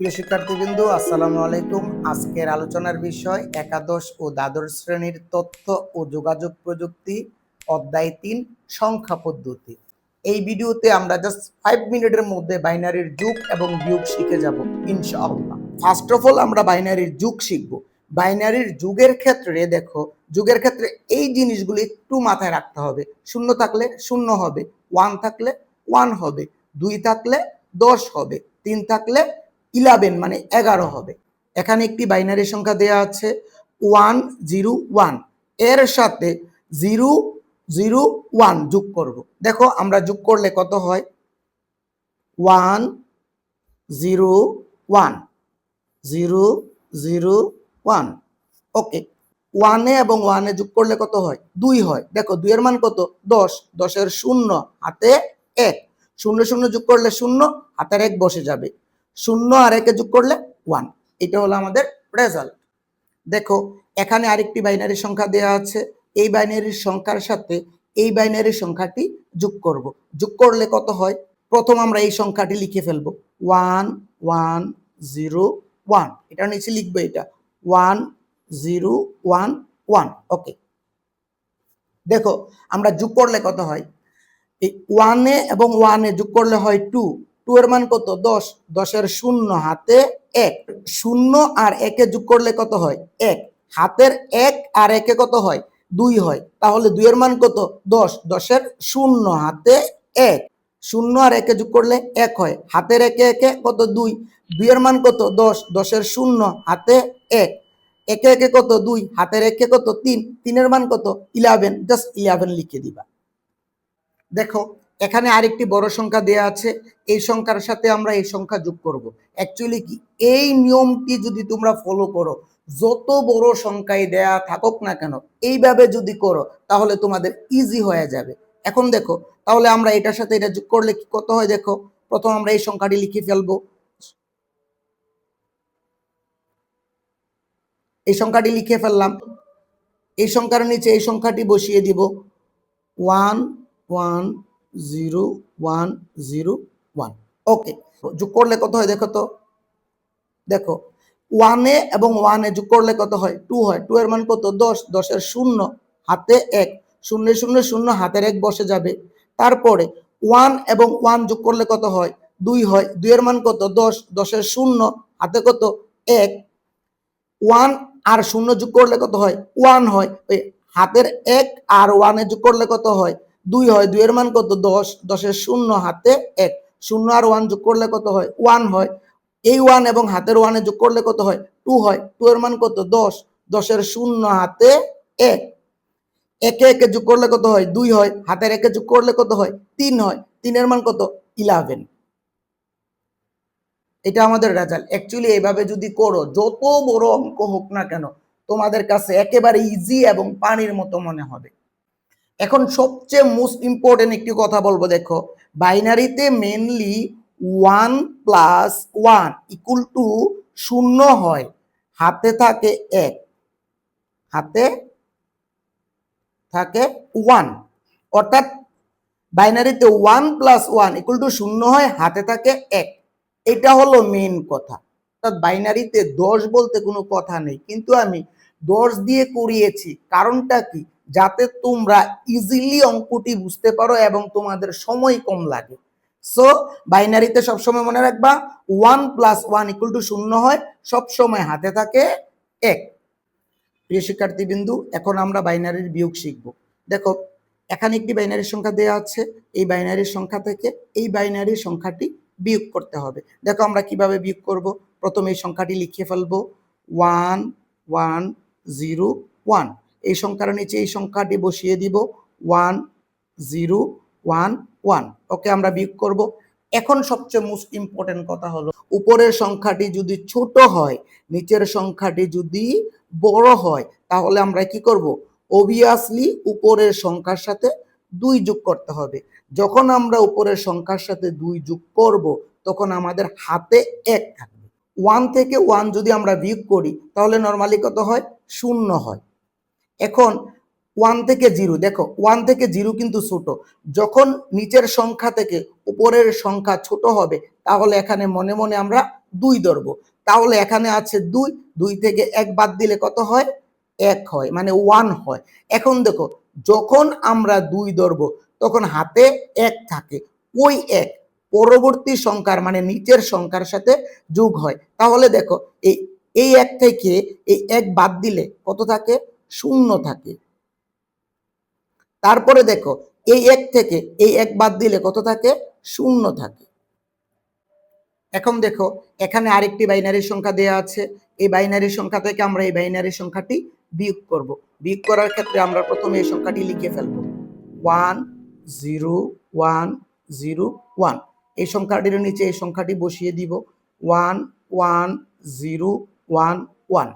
প্রিয় শিক্ষার্থীবৃন্দু, আসসালামু আলাইকুম। আজকের আলোচনার বিষয় একাদশ ও দ্বাদশ শ্রেণির তথ্য ও যোগাযোগ প্রযুক্তি, অধ্যায় তিন, সংখ্যা পদ্ধতি। এই ভিডিওতে আমরা জাস্ট ফাইভ মিনিটের মধ্যে বাইনারির যুগ এবং বিয়োগ শিখে যাব, ইনশাআল্লাহ। ফার্স্ট অফ অল আমরা বাইনারির যুগ শিখব। বাইনারির যুগের ক্ষেত্রে দেখো, যুগের ক্ষেত্রে এই জিনিসগুলো একটু মাথায় রাখতে হবে। শূন্য থাকলে শূন্য হবে ওয়ান থাকলে ওয়ান হবে, দুই থাকলে দশ হবে, তিন থাকলে ইলেভেন মানে এগারো হবে। এখানে একটি বাইনারি সংখ্যা দেয়া আছে, ওয়ান জিরো ওয়ান। এর সাথে জিরো জিরো ওয়ান যোগ করব। দেখো, আমরা যোগ করলে কত হয়? One zero one. Zero zero one. Okay. ওয়ানে এবং ওয়ানে যোগ করলে কত হয়? দুই হয়। দেখো, দুইয়ের মান কত? দশ। দশের শূন্য, হাতে এক। শূন্য শূন্য যোগ করলে শূন্য, হাতের এক বসে যাবে। শূন্য আর একে যোগ করলে ওয়ান এটা হলো আমাদের রেজাল্ট দেখো, এখানে আরেকটি বাইনারি সংখ্যা দেওয়া আছে। এই বাইনারি সংখ্যার সাথে এই বাইনারি সংখ্যাটি যোগ করব। যোগ করলে কত হয়? প্রথম আমরা এই সংখ্যাটি লিখে ফেলব। ওয়ান ওয়ান জিরো ওয়ান এটা নিচে লিখব এটা। One zero one one okay দেখো, আমরা যোগ করলে কত হয়? এই ওয়ানে এবং ওয়ানে যোগ করলে হয় টু টু এর মান কত? দশ। দশের শূন্য হাতে এক। শূন্য আর একে যোগ করলে কত হয়? এক। হাতের এক আর একে কত হয়? দুই হয়। তাহলে দুইয়ের মান কত? দশ। দশের শূন্য হাতে এক। শূন্য আর একে যোগ করলে এক হয়। হাতের একে একে কত? দুই। দুইয়ের মান কত? দশ। দশের শূন্য হাতে এক। একে একে কত? দুই। হাতের একে কত? তিন। তিনের মান কত? ইলেভেন জাস্ট ইলেভেন লিখে দিবা। দেখো এখানে আরেকটি বড় সংখ্যা দেয়া আছে, এই সংখ্যার সাথে আমরা এই সংখ্যা যোগ করব। অ্যাকচুয়ালি কি, এই নিয়মটি যদি তোমরা ফলো করো, যত বড় সংখ্যায় দেয়া থাকুক না কেন, এইভাবে যদি করো, তাহলে তোমাদের ইজি হয়ে যাবে। এখন দেখো, তাহলে আমরা এটার সাথে এটা যোগ করলে কি কত হয় দেখো, প্রথম আমরা এই সংখ্যাটি লিখে ফেলব। এই সংখ্যাটি লিখে ফেললাম। এই সংখ্যার নিচে এই সংখ্যাটি বসিয়ে দিব। One one zero one zero one okay যোগ করলে কত হয় দেখো তো? দেখো ওয়ানে এবং ওয়ানে যোগ করলে কত হয়? টু হয়। টু এর মান কত? দশ। দশের শূন্য, হাতে এক। শূন্য শূন্য শূন্য, হাতের এক বসে যাবে। তারপরে ওয়ান এবং ওয়ান যোগ করলে কত হয়? দুই হয়। দুইয়ের মান কত? দশ। দশের শূন্য, হাতে কত? এক। ওয়ান আর শূন্য যোগ করলে কত হয়? ওয়ান হয়। ওই হাতের এক আর ওয়ানে যোগ করলে কত হয়? দুই হয়, দুইয়ের মান কত? দশ। দশের শূন্য হাতে এক। শূন্য আর ওয়ান যোগ করলে কত হয়? ওয়ান হয়। এই ওয়ান এবং হাতের ওয়ানে যোগ করলে কত হয়? টু হয়। টু এর মান কত? দশ। দশের শূন্য হাতে এক। একে একে যোগ করলে কত হয়? দুই হয়। হাতের একে যোগ করলে কত হয়? তিন হয়। তিনের মান কত? ইলেভেন এটা আমাদের রেজাল্ট অ্যাকচুয়ালি এইভাবে যদি করো, যত বড় অঙ্ক হোক না কেন, তোমাদের কাছে একেবারে ইজি এবং পানির মতো মনে হবে। এখন সবচেয়ে মোস্ট ইম্পর্টেন্ট একটি কথা বলব, দেখো। বাইনারিতে mainly one plus one equal to শূন্য হয়। হাতে থাকে এক। হাতে থাকে ওয়ান অর্থাৎ বাইনারিতে one plus one equal to শূন্য হয়, হাতে থাকে এক। এটা হলো মেন কথা। অর্থাৎ বাইনারিতে দশ বলতে কোনো কথা নেই। কিন্তু আমি দশ দিয়ে করিয়েছি কারণটা কি? যাতে তোমরা ইজিলি অঙ্কটি বুঝতে পারো এবং তোমাদের সময় কম লাগে। সো বাইনারিতে সবসময় মনে রাখবা one plus one equal to শূন্য হয়, সবসময় হাতে থাকে এক। প্রিয় শিক্ষার্থী বিন্দু এখন আমরা বাইনারির বিয়োগ শিখব। দেখো, এখানে একটি বাইনারির সংখ্যা দেওয়া আছে, এই বাইনারির সংখ্যা থেকে এই বাইনারির সংখ্যাটি বিয়োগ করতে হবে। দেখো আমরা কীভাবে বিয়োগ করব? প্রথমে এই সংখ্যাটি লিখে ফেলব। ওয়ান ওয়ান জিরো ওয়ান এই সংখ্যার নিচে এই সংখ্যাটি বসিয়ে দিব one zero one one okay আমরা বিয়োগ করব। এখন সবচেয়ে মোস্ট ইম্পর্টেন্ট কথা হলো, উপরের সংখ্যাটি যদি ছোট হয়, নিচের সংখ্যাটি যদি বড় হয়, তাহলে আমরা কি করব? অবভিয়াসলি উপরের সংখ্যার সাথে দুই যোগ করতে হবে। যখন আমরা উপরের সংখ্যার সাথে দুই যোগ করব, তখন আমাদের হাতে এক থাকবে। ওয়ান থেকে ওয়ান যদি আমরা বিয়োগ করি, তাহলে নর্মালি কত হয়? শূন্য হয়। এখন ওয়ান থেকে জিরো, দেখো, ওয়ান থেকে জিরো কিন্তু ছোট। যখন নিচের সংখ্যা থেকে উপরের সংখ্যা ছোট হবে, তাহলে এখানে মনে মনে আমরা দুই ধরবো। তাহলে এখানে আছে দুই দুই থেকে এক বাদ দিলে কত হয়? এক হয় মানে ওয়ান হয়। এখন দেখো, যখন আমরা দুই ধরবো, তখন হাতে এক থাকে। ওই এক পরবর্তী সংখ্যার মানে নিচের সংখ্যার সাথে যোগ হয়। তাহলে দেখো, এই এই এক থেকে এই এক বাদ দিলে কত থাকে? শূন্য থাকে। তারপরে দেখো, এই এক থেকে এই এক বাদ দিলে কত থাকে? শূন্য থাকে। এখন দেখো, এখানে আরেকটি বাইনারি সংখ্যা দেয়া আছে। এই বাইনারি সংখ্যা থেকে আমরা এই বাইনারি সংখ্যাটি বিয়োগ করব। বিয়োগ করার ক্ষেত্রে আমরা প্রথমে এই সংখ্যাটি লিখে ফেলব। One, zero one zero, one. এই সংখ্যাটির নিচে এই সংখ্যাটি বসিয়ে দিব। One one, zero, one one.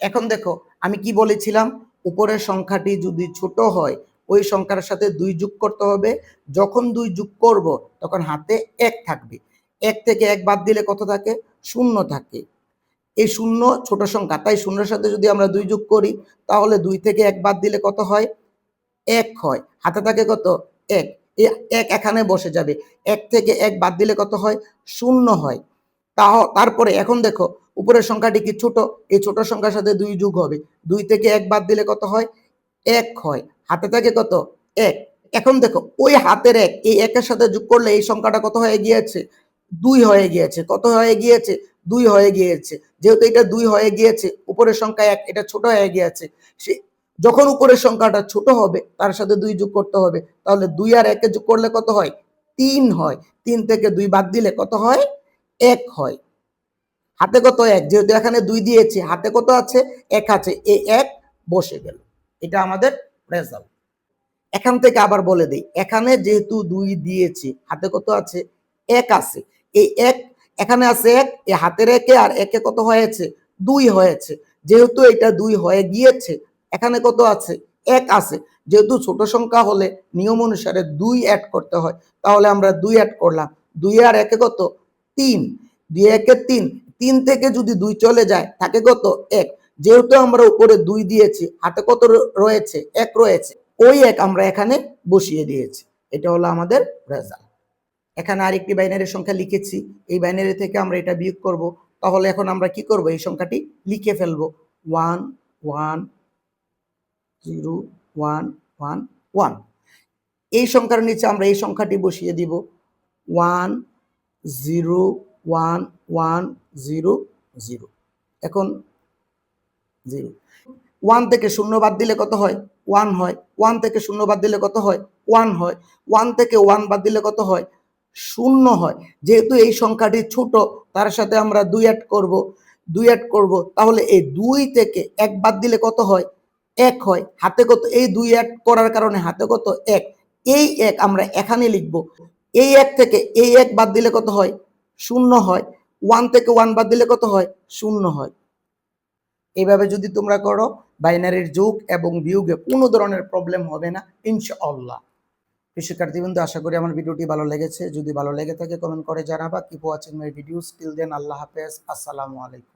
এখন দেখো, আমি কি বলেছিলাম? উপরের সংখ্যাটি যদি ছোট হয়, ওই সংখ্যার সাথে দুই যোগ করতে হবে। যখন দুই যোগ করব, তখন হাতে এক থাকবে। এক থেকে এক বাদ দিলে কত থাকে? শূন্য থাকে। এই শূন্য ছোট সংখ্যা, তাই শূন্যের সাথে যদি আমরা দুই যোগ করি, তাহলে দুই থেকে এক বাদ দিলে কত হয়? এক হয়। হাতে থাকে কত? এক। এক এখানে বসে যাবে। এক থেকে এক বাদ দিলে কত হয়? শূন্য হয়। তাহ, তারপরে এখন দেখো, উপরের সংখ্যাটি কি ছোট? এই ছোট সংখ্যার সাথে দুই যুগ হবে। দুই থেকে এক বাদ দিলে কত হয়? এক হয়। হাতে থাকে কত? এক। এখন দেখো, ওই হাতের এক, এই একের সাথে যোগ করলে এই সংখ্যাটা কত হয়ে গিয়েছে? দুই হয়ে গিয়েছে। কত হয়ে গিয়েছে? দুই হয়ে গিয়েছে। যেহেতু এটা দুই হয়ে গিয়েছে, উপরের সংখ্যা এক, এটা ছোট হয়ে গিয়েছে। সে যখন উপরের সংখ্যাটা ছোট হবে, তার সাথে দুই যোগ করতে হবে, তাহলে দুই আর একে যোগ করলে কত হয়? তিন হয়। তিন থেকে দুই বাদ দিলে কত হয়? এক হয়। হাতে কত এক? যেহেতু এখানে দুই দিয়েছি, হাতে কত আছে? এক আছে। এই এক বসে গেল। এটা আমাদের রেজাল্ট এখান থেকে আবার বলে দিই, এখানে যেহেতু দুই দিয়েছি, হাতে কত আছে? এক আছে। এই এক, এখানে আছে এক এই হাতের একে আর একে কত হয়েছে? দুই হয়েছে। যেহেতু এটা দুই হয়ে গিয়েছে এখানে কত আছে? এক আছে। যেহেতু ছোট সংখ্যা হলে নিয়ম অনুসারে দুই অ্যাড করতে হয়, তাহলে আমরা দুই অ্যাড করলাম। দুই আর একে কত? তিন। দুই একে তিন। তিন থেকে যদি দুই চলে যায় থাকে কত? এক। যেহেতু আমরা উপরে দুই দিয়েছি, হাতে কত রয়েছে? এক রয়েছে। ওই এক আমরা এখানে বসিয়ে দিয়েছি। এটা হলো আমাদের রেজাল্ট এখানে আরেকটি বাইনারি সংখ্যা লিখেছি। এই বাইনারি থেকে আমরা এটা বিয়োগ করব। তাহলে এখন আমরা কি করব? এই সংখ্যাটি লিখে ফেলব। One one zero one one one এই সংখ্যার নিচে আমরা এই সংখ্যাটি বসিয়ে দিব one zero one one zero zero এখন জিরো ওয়ান থেকে শূন্য বাদ দিলে কত হয়? ওয়ান হয়। ওয়ান থেকে শূন্য বাদ দিলে কত হয়? ওয়ান হয়। ওয়ান থেকে ওয়ান বাদ দিলে কত হয়? শূন্য হয়। যেহেতু এই সংখ্যাটি ছোট, তার সাথে আমরা দুই অ্যাড করব। দুই অ্যাড করব। তাহলে এই দুই থেকে এক বাদ দিলে কত হয়? এক হয়। হাতে কত? এই দুই এক করার কারণে হাতে কত? এক। এই এক আমরা এখানে লিখব। এই এক থেকে এই এক বাদ দিলে কত হয়? শূন্য হয়। ওয়ান থেকে ওয়ান বাদ দিলে কত হয়? শূন্য হয়। এইভাবে যদি তোমরা করো, বাইনারির যোগ এবং বিয়োগে কোনো ধরনের প্রবলেম হবে না, ইনশাআল্লাহ। শিক্ষার্থী বন্ধু আশা করি আমার ভিডিওটি ভালো লেগেছে। যদি ভালো লেগে থাকে কমেন্ট করে জানাবা। Keep watching my video still then আল্লাহ হাফেজ। আসসালামু আলাইকুম।